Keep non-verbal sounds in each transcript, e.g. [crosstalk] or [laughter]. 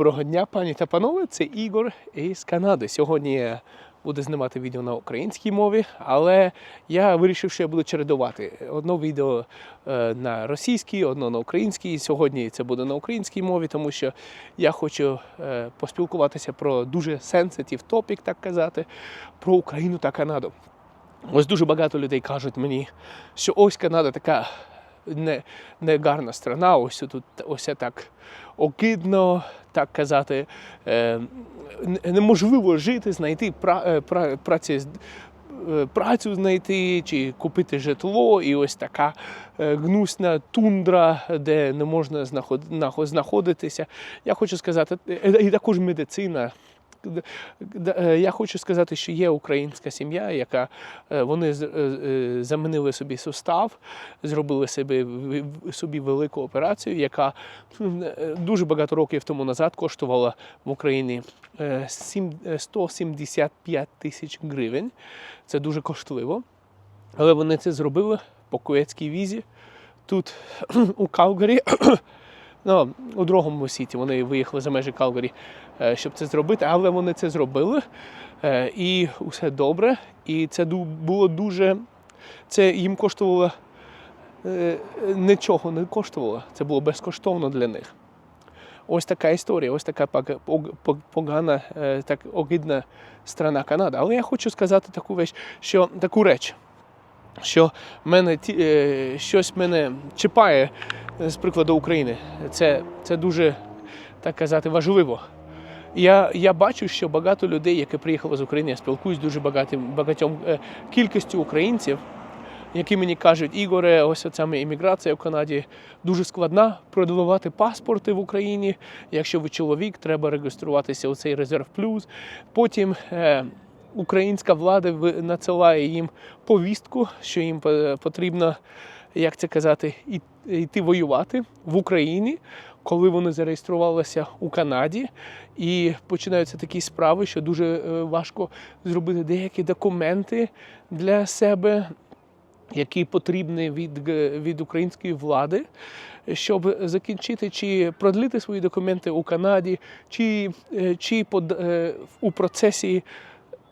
Доброго дня, пані та панове. Це Ігор із Канади. Сьогодні я буду знімати відео на українській мові, але я вирішив, що я буду чередувати. Одно відео е, на російській, одно на українській. Сьогодні це буде на українській мові, тому що я хочу е, поспілкуватися про дуже sensitive topic, так казати, про Україну та Канаду. Ось дуже багато людей кажуть мені, що ось Канада така не, не гарна страна, ось тут ось так огидно, так казати. Е, неможливо жити, знайти пра, е, пра, праці, е, працю знайти чи купити житло, і ось така е, гнусна тундра, де не можна знаходитися. Я хочу сказати, і також медицина. Е, Я хочу сказати, що є українська сім'я, яка е, вони е, замінили собі сустав, зробили собі, собі велику операцію, яка дуже багато років тому назад коштувала в Україні е, сім- е, 175 тисяч гривень. Це дуже коштливо. Але вони це зробили по куецькій візі. Тут [clears throat] у Калгарі, ну, у другому сіті вони виїхали за межі Калгарі, е, щоб це зробити, але вони це зробили. е, І все добре. І це було дуже. Це їм коштувало е, нічого не коштувало. Це було безкоштовно для них. Ось така історія, ось така пога- пог- пог- погана, так огидна страна Канада. Але я хочу сказати таку річ, що таку реч, що мене е, щось мене чіпає е, з прикладу України. Це, це дуже так казати важливо. Я, я бачу, що багато людей, які приїхали з України, я спілкуюсь дуже багатим багатьом е, кількістю українців, які мені кажуть, Ігоре, ось саме імміграція в Канаді дуже складна. Продавати паспорти в Україні. Якщо ви чоловік, треба реєструватися у цей резерв плюс. Потім е, українська влада надсилає їм повістку, що їм потрібно, як це казати, йти воювати в Україні. Коли вони зареєструвалися у Канаді, і починаються такі справи, що дуже е, важко зробити деякі документи для себе, які потрібні від, від української влади, щоб закінчити чи продлити свої документи у Канаді, чи, е, чи под, е, у процесі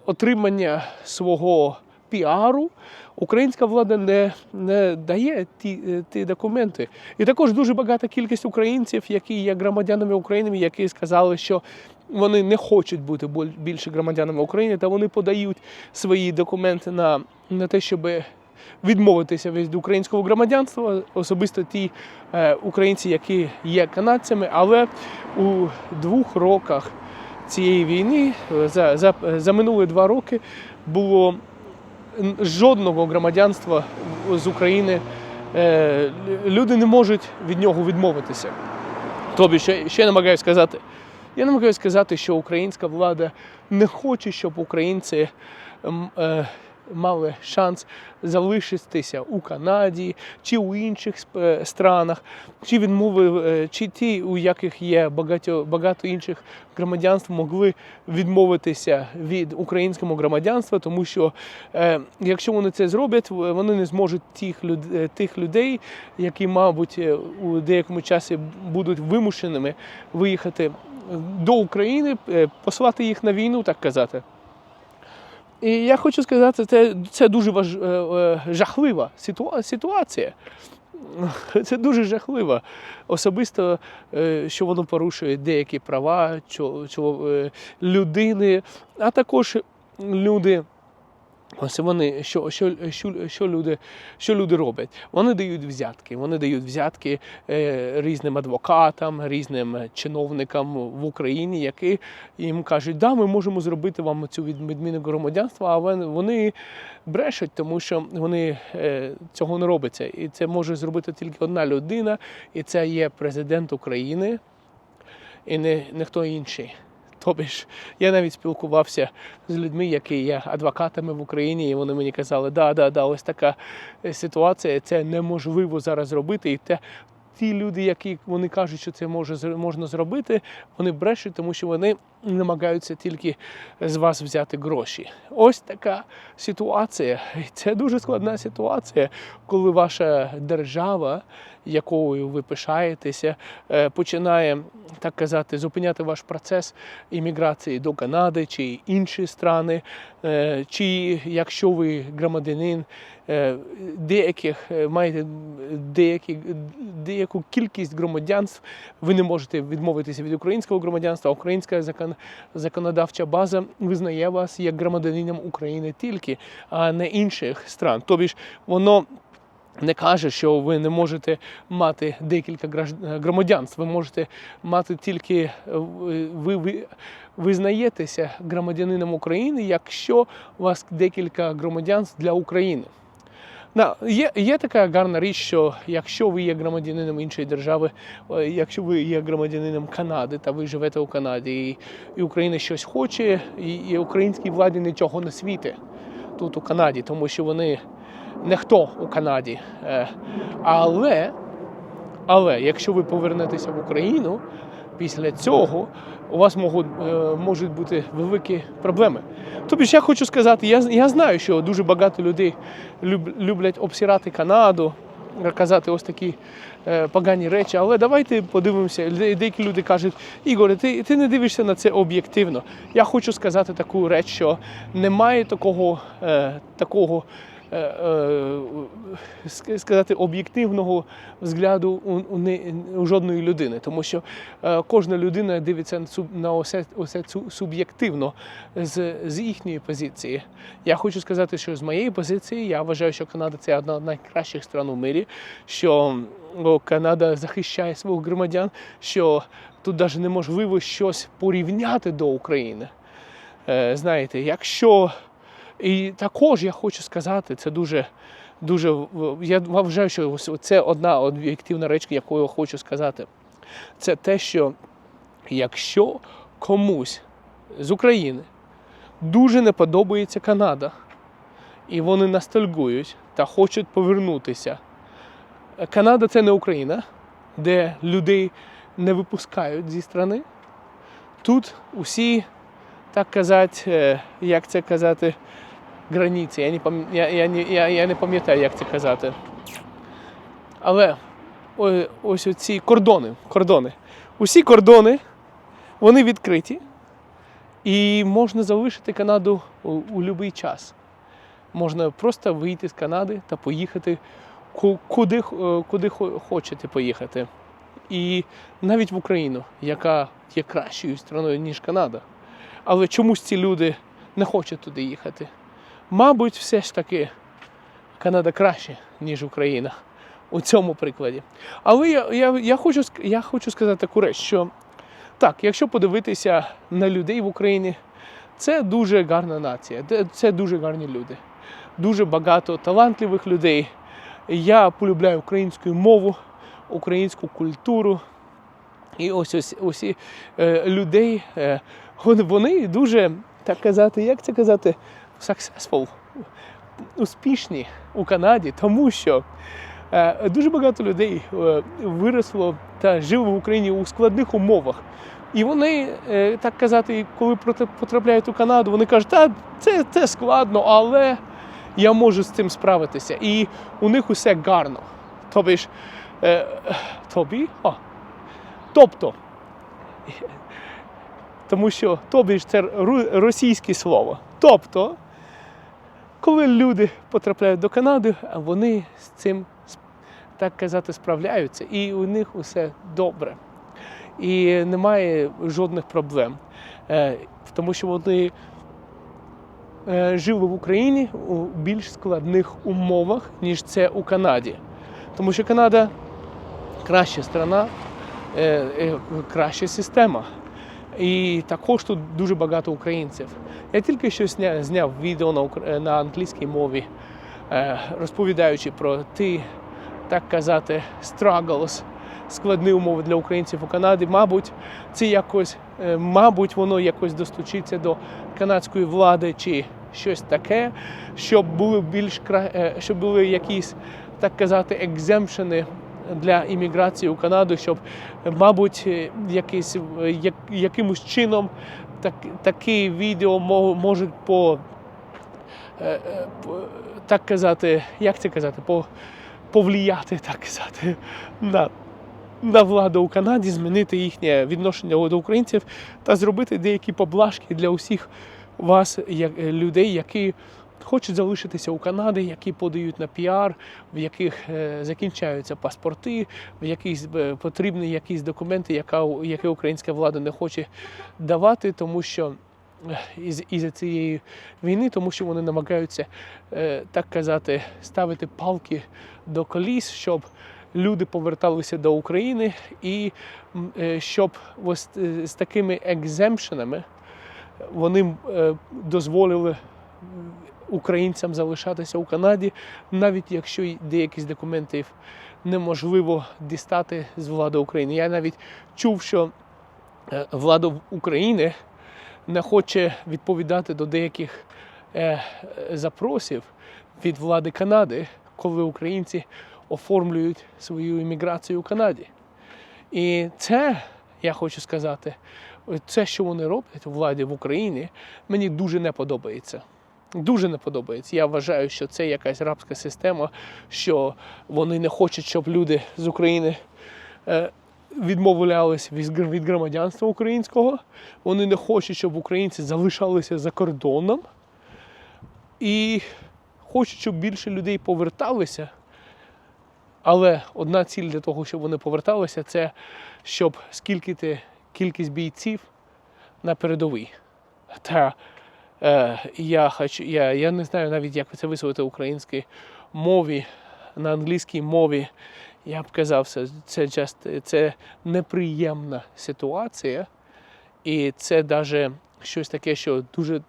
отримання свого піару. Українська влада не, не дає ті, е, ті документи. І також дуже багата кількість українців, які є громадянами України, які сказали, що вони не хочуть бути більше громадянами України, та вони подають свої документи на, на те, щоб відмовитися від українського громадянства, особисто ті е, українці, які є канадцями, але у двох роках цієї війни е, за, за, за минулі два роки було жодного громадянства з України. Е, люди не можуть від нього відмовитися. Тобі, ще, ще намагаюся сказати? Я намагаюся сказати, що українська влада не хоче, щоб українці е, мали шанс залишитися у Канаді чи у інших е, странах, чи відмови, е, чи ті, у яких є багато, багато інших громадянств, могли відмовитися від українського громадянства, тому що е, якщо вони це зроблять, вони не зможуть тих, люд- е, тих людей, які, мабуть, е, у деякому часі будуть вимушеними виїхати до України, послати їх на війну, так казати. І я хочу сказати, це, це дуже важ, е, е, жахлива ситуа- ситуація. [laughs] Це дуже жахливо. Особисто, е, що воно порушує деякі права людини, а також люди. Ось вони, що, що, що, що, люди, що люди роблять? Вони дають взятки. Вони дають взятки е, різним адвокатам, різним чиновникам в Україні, які їм кажуть, да, ми можемо зробити вам цю відміну громадянства, але вони брешуть, тому що вони е, цього не робиться. І це може зробити тільки одна людина, і це є президент України, і не, не хто інший. Тобі ж я навіть спілкувався з людьми, які є адвокатами в Україні, і вони мені казали, да, да, да, ось така е, ситуація, це неможливо зараз робити. І те, ті люди, які вони кажуть, що це може можна зробити, вони брешуть, тому що вони намагаються тільки з вас взяти гроші. Ось така ситуація. І Це дуже складна ситуація, коли ваша держава, якою ви пишаєтеся, е, починає так казати, зупиняти ваш процес імміграції до Канади чи інші страни, е, чи якщо ви громадянин е, деяких маєте деякі, деяку кількість громадянств, ви не можете відмовитися від українського громадянства. Українська закон, законодавча база визнає вас як громадянином України тільки, а не інших стран. Тобі воно. Не каже, що ви не можете мати декілька громадянств. Ви можете мати тільки е, ви, ви визнаєтеся громадянином України, якщо у вас декілька громадянств для України. На, є, є така гарна річ, що якщо ви є громадянином іншої держави, е, якщо ви є громадянином Канади та ви живете у Канаді, і, і Україна щось хоче, і, і українській владі нічого не світить тут у Канаді, тому що вони ніхто у Канаді. Е, Але, але якщо ви повернетеся в Україну, після цього у вас можуть, е, можуть бути великі проблеми. Тобі ж я хочу сказати, я, я знаю, що дуже багато людей люб- люблять обсирати Канаду, казати ось такі е, погані речі. Але давайте подивимося. Деякі люди кажуть, Ігоре, ти, ти не дивишся на це об'єктивно. Я хочу сказати таку реч, що немає такого, е, такого сказати, об'єктивного взгляду у, у, жодної людини, тому що е, кожна людина дивиться на усе, усе суб'єктивно з, з їхньої позиції. Я хочу сказати, що з моєї позиції я вважаю, що Канада це одна з найкращих стран у мирі, що Канада захищає своїх громадян, що тут навіть неможливо щось порівняти до України. Е, знаєте, якщо і також я хочу сказати, це дуже, дуже я вважаю, що це одна об'єктивна реч, яку я хочу сказати. Це те, що якщо комусь з України дуже не подобається Канада, і вони ностальгують та хочуть повернутися. Канада це не Україна, де людей не випускають зі страни. Тут усі, так казати, е, як це казати, границі. Я не, пам... я, я, я, я не пам'ятаю, як це казати. Але ось оці кордони, кордони. Усі кордони, вони відкриті. І можна залишити Канаду у, у будь-який час. Можна просто вийти з Канади та поїхати куди, е, куди хочете поїхати. І навіть в Україну, яка є кращою страною, ніж Канада. Але чомусь ці люди не хочуть туди їхати. Мабуть, все ж таки Канада краще, ніж Україна у цьому прикладі. Але я, я, я, хочу, я хочу сказати таку реч, що так, якщо подивитися на людей в Україні, це дуже гарна нація, це дуже гарні люди. Дуже багато талантливих людей. Я полюбляю українську мову, українську культуру. І ось ось усі е, людей, е, вони дуже, так казати, як це казати, successful, успішні у Канаді, тому що е, дуже багато людей е, виросло та жило в Україні у складних умовах. І вони, е, так казати, коли потрапляють у Канаду, вони кажуть, та це, це складно, але я можу з цим справитися. І у них усе гарно. Тобі ж, тобі? О. Тобто, тому що тобі ж це російське слово. Тобто, коли люди потрапляють до Канади, вони з цим, так казати, справляються, і у них усе добре. І немає жодних проблем. Е, Тому що вони е, жили в Україні у більш складних умовах, ніж це у Канаді. Тому що Канада краща страна, е, краща система. І також тут дуже багато українців. Я тільки що зняв відео на, англійській мові, е, розповідаючи про ті, так казати, struggles, складні умови для українців у Канаді. Мабуть, це якось, е, мабуть, воно якось достучиться до канадської влади чи щось таке, щоб були більш е, щоб були якісь, так казати, екземпшени для імміграції у Канаду, щоб, мабуть, е, якийсь, е, як, якимось чином так, такі відео можуть е, по, так казати, як це казати, по, повлияти, так казати, на, на владу у Канаді, змінити їхнє відношення до українців та зробити деякі поблажки для усіх вас, як, людей, які хочуть залишитися у Канаді, які подають на піар, в яких е, закінчаються паспорти, в яких е, потрібні якісь документи, яка, які українська влада не хоче давати, тому що е, із, із цієї війни, тому що вони намагаються, так казати, ставити палки до коліс, щоб люди поверталися до України і щоб ось з такими екземпшенами вони дозволили українцям залишатися у Канаді, навіть якщо деякі з документів неможливо дістати з влади України. Я навіть чув, що е, влада України не хоче відповідати до деяких е, запросів від влади Канади, коли українці оформлюють свою імміграцію у Канаді. І це, я хочу сказати, це, що вони роблять у владі в Україні, мені дуже не подобається. Дуже не подобається. Я вважаю, що це якась рабська система, що вони не хочуть, щоб люди з України е, відмовлялися від громадянства українського. Вони не хочуть, щоб українці залишалися за кордоном. І хочуть, щоб більше людей поверталися. Але одна ціль для того, щоб вони поверталися, це щоб скільки кількість бійців на передовій. Та я, хочу, я, я не знаю навіть, як це висловити в українській мові, на англійській мові. Я б казав, це, just, це неприємна ситуація, і це навіть щось таке, що дуже,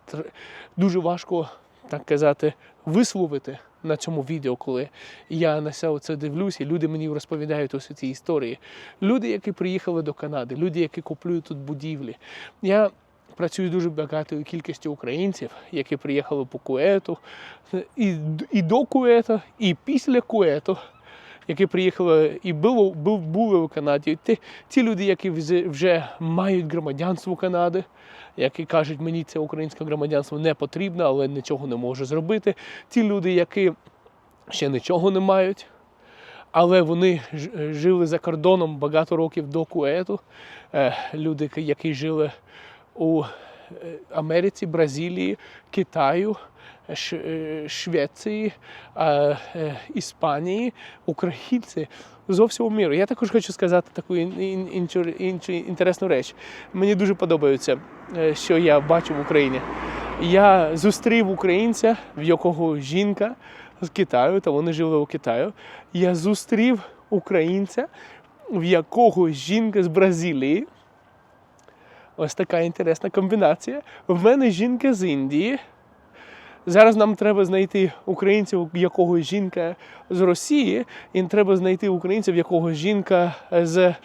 дуже важко так казати, висловити на цьому відео, коли я на це це дивлюсь, і люди мені розповідають усі ці історії. Люди, які приїхали до Канади, люди, які купують тут будівлі. Я працюю дуже багатою кількістю українців, які приїхали по Куету, і, і до Куета, і після Куету. Які приїхали і було, були у Канаді, ті, ті люди, які вже, мають громадянство Канади, які кажуть, мені це українське громадянство не потрібно, але нічого не можу зробити. Ті люди, які ще нічого не мають, але вони жили за кордоном багато років до Куету. Е, Люди, які жили у Америці, Бразилії, Китаю, Швеції, Іспанії, українці з усього міру. Я також хочу сказати таку ін- ін- іншу, інтересну реч. Мені дуже подобається, е, що я бачу в Україні. Я зустрів українця, в якого жінка з Китаю, та вони жили у Китаю. Я зустрів українця, в якого жінка з Бразилії. Ось така інтересна комбінація. В мене жінка з Індії. Зараз нам треба знайти українців, якого жінка з Росії, і треба знайти українців, якого жінка з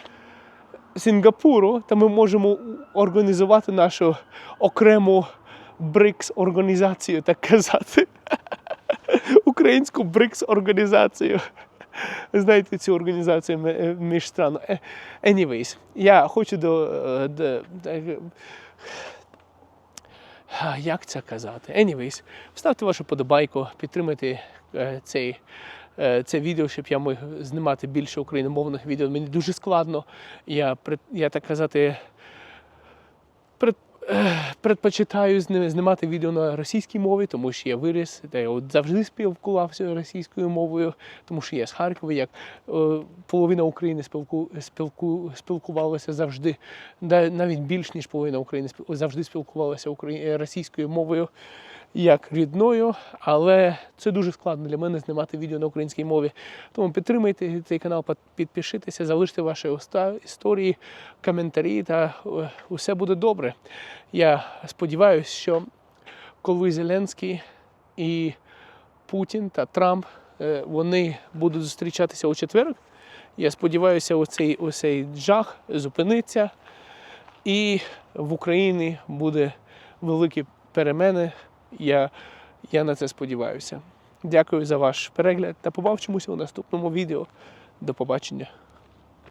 Сінгапуру, та ми можемо організувати нашу окрему БРИКС організацію, так казати. [laughs] Українську БРИКС організацію. [laughs] Знаєте цю організацію е, між стран. Е, Anyways, я хочу до, е, до, до [sighs] Як це казати? Anyways, ставте вашу подобайку, підтримайте цей, це відео, щоб я міг знімати більше україномовних відео. Мені дуже складно. Я, я так казати, предпочитаю знімати відео на російській мові, тому що я виріс, та я от завжди спілкувався російською мовою, тому що я з Харкова, як е, половина України спілку, спілку, спілкувалася завжди, навіть більш ніж половина України завжди спілкувалася російською мовою як рідною, але це дуже складно для мене знімати відео на українській мові. Тому підтримайте цей канал, під- підпишіться, залиште ваші історії, коментарі, та е, усе буде добре. Я сподіваюся, що коли Зеленський і Путін та Трамп е, вони будуть зустрічатися у четвер. Я сподіваюся, оцей, оцей жах зупиниться, і в Україні буде великі перемени. Я, я на це сподіваюся. Дякую за ваш перегляд та побачимося у наступному відео. До побачення.